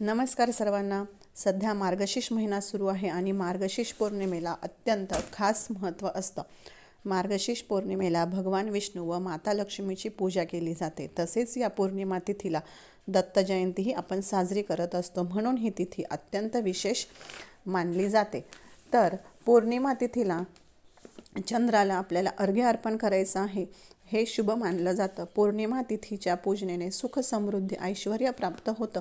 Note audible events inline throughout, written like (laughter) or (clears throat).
नमस्कार सर्वांना. सध्या मार्गशीर्ष महिना सुरू आहे आणि मार्गशीर्ष पौर्णिमेला अत्यंत खास महत्त्व असतं. मार्गशीर्ष पौर्णिमेला भगवान विष्णू व माता लक्ष्मीची पूजा केली जाते. तसेच या पौर्णिमा तिथीला दत्त जयंतीही आपण साजरी करत असतो. म्हणून ही तिथी अत्यंत विशेष मानली जाते. तर पौर्णिमा तिथीला चंद्राला आपल्याला अर्घ्य अर्पण करायचं आहे. हे शुभ मानलं जातं. पौर्णिमा तिथीच्या पूजनेने सुख समृद्धी ऐश्वर प्राप्त होतं.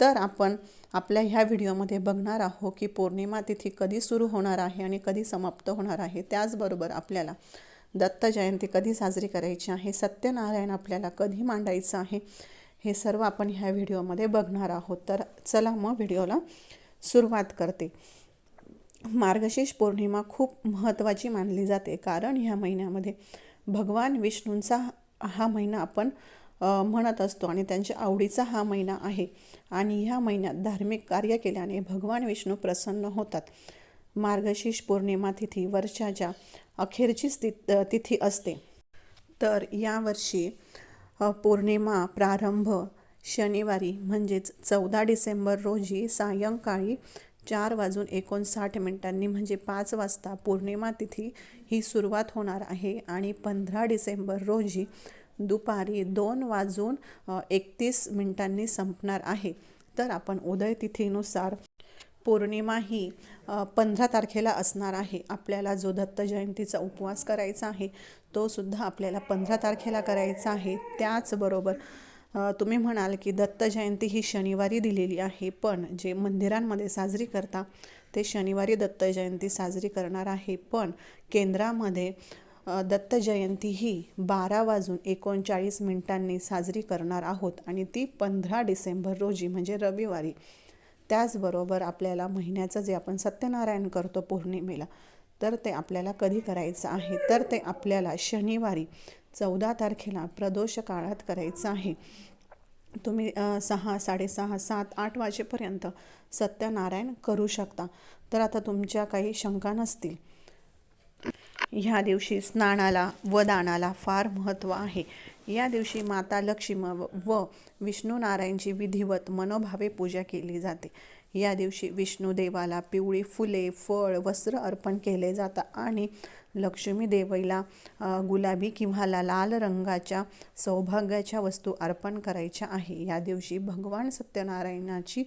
तर आपण आपल्या ह्या व्हिडिओमध्ये बघणार आहोत की पौर्णिमा तिथी कधी सुरू होणार आहे आणि कधी समाप्त होणार आहे. त्याचबरोबर आपल्याला दत्त जयंती कधी साजरी करायची आहे सत्यनारायण आपल्याला कधी मांडायचं आहे हे सर्व आपण ह्या व्हिडिओमध्ये बघणार आहोत. तर चला मग व्हिडिओला सुरुवात करते. मार्गशीर्ष पौर्णिमा खूप महत्त्वाची मानली जाते कारण ह्या महिन्यामध्ये भगवान विष्णूंचा हा महिना आपण म्हणत असतो आणि त्यांच्या आवडीचा हा महिना आहे. आणि ह्या महिन्यात धार्मिक कार्य केल्याने भगवान विष्णू प्रसन्न होतात. मार्गशीर्ष पौर्णिमा तिथी वर्षाच्या अखेरची स्थित तिथी असते तर यावर्षी पौर्णिमा प्रारंभ शनिवारी म्हणजेच चौदा डिसेंबर रोजी सायंकाळी चार वाजून एकोणसाठ मिनिटांनी म्हणजे पाच वाजता पौर्णिमा तिथी ही सुरुवात होणार आहे. आणि पंधरा डिसेंबर रोजी दुपारी दोन वाजून एकतीस मिनिटांनी संपणार आहे. तर आपण उदय तिथीनुसार पौर्णिमा ही पंधरा तारखेला असणार आहे. आपल्याला जो दत्त जयंतीचा उपवास करायचा आहे तो सुद्धा आपल्याला पंधरा तारखेला करायचा आहे. त्याचबरोबर तुम्ही म्हणाल की दत्त जयंती ही शनिवारी दिलेली आहे पण जे मंदिरांमध्ये साजरी करता ते शनिवारी दत्त जयंती साजरी करणार आहे. पण केंद्रामध्ये दत्त जयंती ही बारा वाजून एकोणचाळीस मिनिटांनी साजरी करणार आहोत आणि ती पंधरा डिसेंबर रोजी म्हणजे रविवारी. त्याचबरोबर आपल्याला महिन्याचं जे आपण सत्यनारायण करतो पौर्णिमेला तर ते आपल्याला कधी करायचं आहे? तर ते आपल्याला शनिवारी चौदा तारखेला प्रदोष काळात करायचं आहे. तुम्ही सहा साडेसहा सात आठ वाजेपर्यंत सत्यनारायण करू शकता. तर आता तुमच्या काही शंका नसतील. ह्या दिवशी स्नानाला व दानाला फार महत्त्व आहे. या दिवशी माता लक्ष्मी व विष्णू नारायणची विधिवत मनोभावे पूजा केली जाते. या दिवशी विष्णू देवाला पिवळी फुले फळ वस्त्र अर्पण केले जातं आणि लक्ष्मी देवीला गुलाबी किंवा ला- लाल रंगाच्या सौभाग्याच्या वस्तू अर्पण करायच्या आहे. या दिवशी भगवान सत्यनारायणाची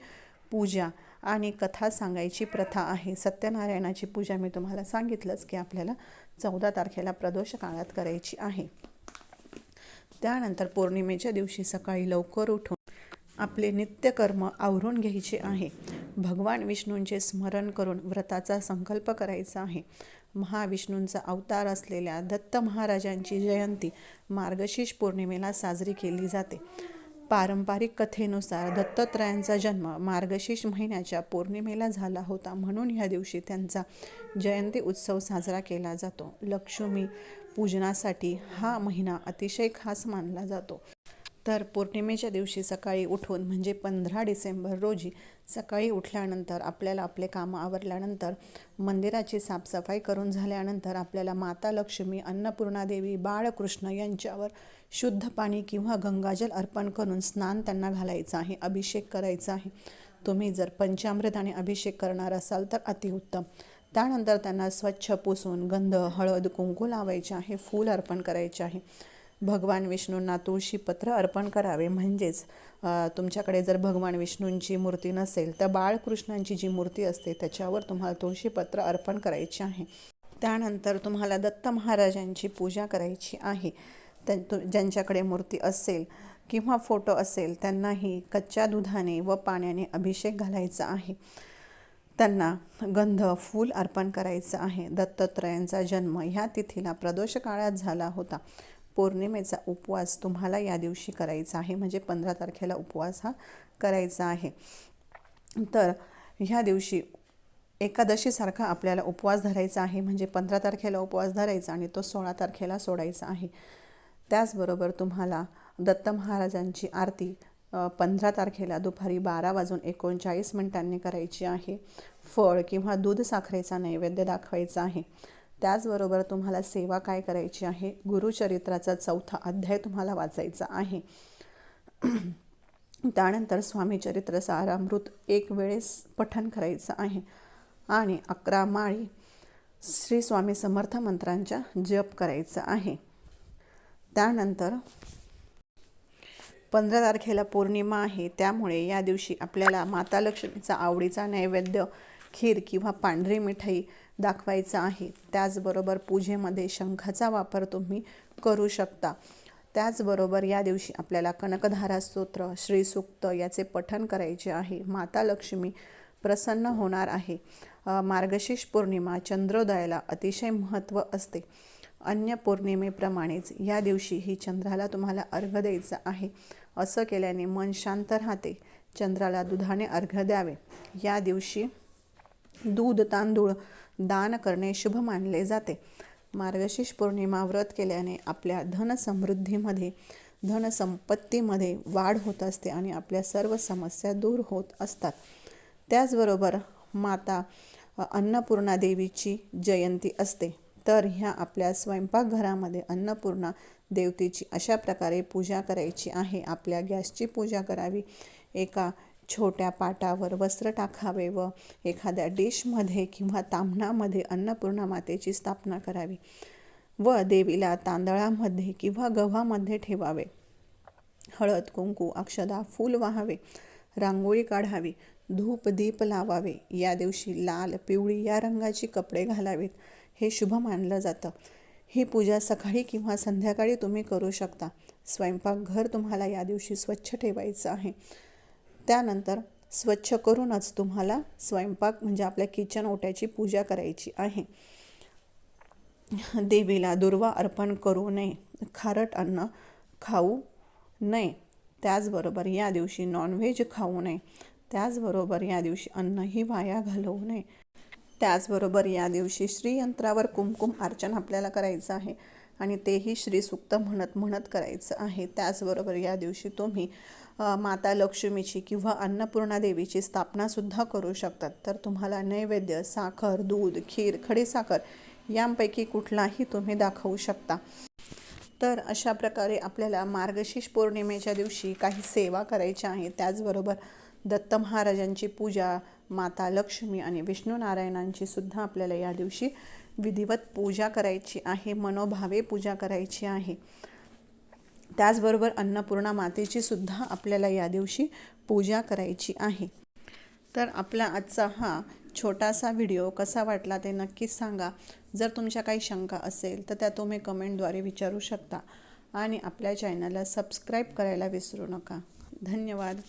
पूजा आणि कथा सांगायची प्रथा आहे. सत्यनारायणाची पूजा मी तुम्हाला सांगितलंच की आपल्याला चौदा तारखेला प्रदोष काळात करायची आहे. त्यानंतर पौर्णिमेच्या दिवशी सकाळी लवकर उठून आपले नित्यकर्म आवरून घ्यायचे आहे. भगवान विष्णूंचे स्मरण करून व्रताचा संकल्प करायचा आहे. महाविष्णूंचा अवतार असलेल्या दत्त महाराजांची जयंती मार्गशीर्ष पौर्णिमेला साजरी केली जाते. पारंपरिक कथेनुसार दत्तात्रयांचा जन्म मार्गशीर्ष महिन्याच्या पौर्णिमेला झाला होता म्हणून ह्या दिवशी त्यांचा जयंती उत्सव साजरा केला जातो. लक्ष्मी पूजनासाठी हा महिना अतिशय खास मानला जातो. तर पौर्णिमेच्या दिवशी सकाळी उठून म्हणजे पंधरा डिसेंबर रोजी सकाळी उठल्यानंतर आपल्याला आपले कामं आवरल्यानंतर मंदिराची साफसफाई करून झाल्यानंतर आपल्याला माता लक्ष्मी अन्नपूर्णा देवी बाळकृष्ण यांच्यावर शुद्ध पाणी किंवा गंगाजल अर्पण करून स्नान त्यांना घालायचं आहे अभिषेक करायचा आहे. तुम्ही जर पंचामृत आणि अभिषेक करणार असाल तर अतिउत्तम त्यानंतर त्यांना स्वच्छ पुसून गंध हळद कुंकू लावायचे आहे फूल अर्पण करायचे आहे. भगवान विष्णूंना तुळशीपत्र अर्पण करावे. म्हणजेच तुमच्याकडे जर भगवान विष्णूंची मूर्ती नसेल तर बाळकृष्णांची जी मूर्ती असते त्याच्यावर तुम्हाला तुळशीपत्र अर्पण करायची आहे. त्यानंतर तुम्हाला दत्त महाराजांची पूजा करायची आहे. त्यां तु- ज्यांच्याकडे मूर्ती असेल किंवा फोटो असेल त्यांनाही कच्च्या दुधाने व पाण्याने अभिषेक घालायचा आहे. त्यांना गंध फूल अर्पण करायचं आहे. दत्तात्रयांचा जन्म ह्या तिथीला प्रदोष काळात झाला होता. पौर्णिमेचा उपवास तुम्हाला या दिवशी करायचा आहे. म्हणजे पंधरा तारखेला उपवास हा करायचा आहे. तर ह्या दिवशी एकादशीसारखा आपल्याला उपवास धरायचा आहे. म्हणजे पंधरा तारखेला उपवास धरायचा आणि तो सोळा तारखेला सोडायचा आहे. त्याचबरोबर तुम्हाला दत्त महाराजांची आरती पंधरा तारखेला दुपारी बारा वाजून एकोणचाळीस मिनिटांनी करायची आहे. फळ किंवा दूध साखरेचा नैवेद्य दाखवायचा आहे. त्याचबरोबर तुम्हाला सेवा काय करायची आहे? गुरुचरित्राचा चौथा अध्याय तुम्हाला वाचायचा आहे. (clears throat) त्यानंतर स्वामीचरित्र सारामृत एक वेळेस पठन करायचं आहे. आणि अकरा माळी श्री स्वामी समर्थ मंत्रांच्या जप करायचा आहे. त्यानंतर पंधरा तारखेला पौर्णिमा आहे. त्यामुळे या दिवशी आपल्याला माता लक्ष्मीचा आवडीचा नैवेद्य खीर किंवा पांढरी मिठाई दाखवायचा आहे. त्याचबरोबर पूजेमध्ये शंखाचा वापर तुम्ही करू शकता. त्याचबरोबर या दिवशी आपल्याला कनकधारा स्तोत्र श्रीसूक्त याचे पठण करायचे आहे. माता लक्ष्मी प्रसन्न होणार आहे. मार्गशीर्ष पौर्णिमा चंद्रोदयाला अतिशय महत्त्व असते. अन्य पौर्णिमेप्रमाणेच या दिवशी ही चंद्राला तुम्हाला अर्घ द्यायचा आहे. असं केल्याने मन शांत राहते. चंद्राला दुधाने अर्घ द्यावे. या दिवशी दूध तांदूळ दान करणे शुभ मानले जाते. मार्गशीर्ष पौर्णिमा व्रत केल्याने आपल्या धनसमृद्धीमध्ये धनसंपत्तीमध्ये वाढ होत असते आणि आपल्या सर्व समस्या दूर होत असतात. त्याचबरोबर माता अन्नपूर्णा देवीची जयंती असते. तर ह्या आपल्या स्वयंपाकघरामध्ये अन्नपूर्णा देवतेची अशा प्रकारे पूजा करायची आहे. आपल्या गॅसची पूजा करावी. एका छोट्या पाटावर वस्त्र टाकावे व एखाद्या डिशमध्ये किंवा ताम्हणामध्ये अन्नपूर्णा मातेची स्थापना करावी व देवीला तांदळामध्ये किंवा गव्हामध्ये ठेवावे. हळद कुंकू अक्षदा फूल वाहावे रांगोळी काढावी धूप दीप लावावे. या दिवशी लाल पिवळी या रंगाची कपडे घालावेत. हे शुभ मानलं जातं. ही पूजा सकाळी किंवा संध्याकाळी तुम्ही करू शकता. स्वयंपाकघर तुम्हाला या दिवशी स्वच्छ ठेवायचं आहे. त्यानंतर स्वच्छ करूनच तुम्हाला स्वयंपाक म्हणजे आपल्या किचन ओट्याची पूजा करायची आहे. देवीला दुर्वा अर्पण करू नये खारट अन्न खाऊ नये. त्याचबरोबर या दिवशी नॉनव्हेज खाऊ नये. त्याचबरोबर या दिवशी अन्नही वाया घालवू नये. त्याचबरोबर या दिवशी श्रीयंत्रावर कुमकुम अर्चन आपल्याला करायचं आहे आणि तेही श्रीसुक्त म्हणत म्हणत करायचं आहे. त्याचबरोबर या दिवशी तुम्ही माता लक्ष्मीची किंवा अन्नपूर्णा देवीची स्थापनासुद्धा करू शकतात. तर तुम्हाला नैवेद्य साखर दूध खीर खडीसाखर यांपैकी कुठलाही तुम्ही दाखवू शकता. तर अशा प्रकारे आपल्याला मार्गशीर्ष पौर्णिमेच्या दिवशी काही सेवा करायच्या आहे. त्याचबरोबर दत्त महाराजांची पूजा माता लक्ष्मी आणि विष्णू नारायणांची सुद्धा आपल्याला या दिवशी विधिवत पूजा करायची आहे मनोभावे पूजा करायची आहे. त्याचबरोबर अन्नपूर्णा मातेची सुद्धा आपल्याला या दिवशी पूजा करायची आहे. तर आपला आजचा हा छोटासा व्हिडिओ कसा वाटला ते नक्कीच सांगा. जर तुमच्या काही शंका असेल तर त्या तुम्ही कमेंटद्वारे विचारू शकता. आणि आपल्या चॅनलला सबस्क्राईब करायला विसरू नका. धन्यवाद.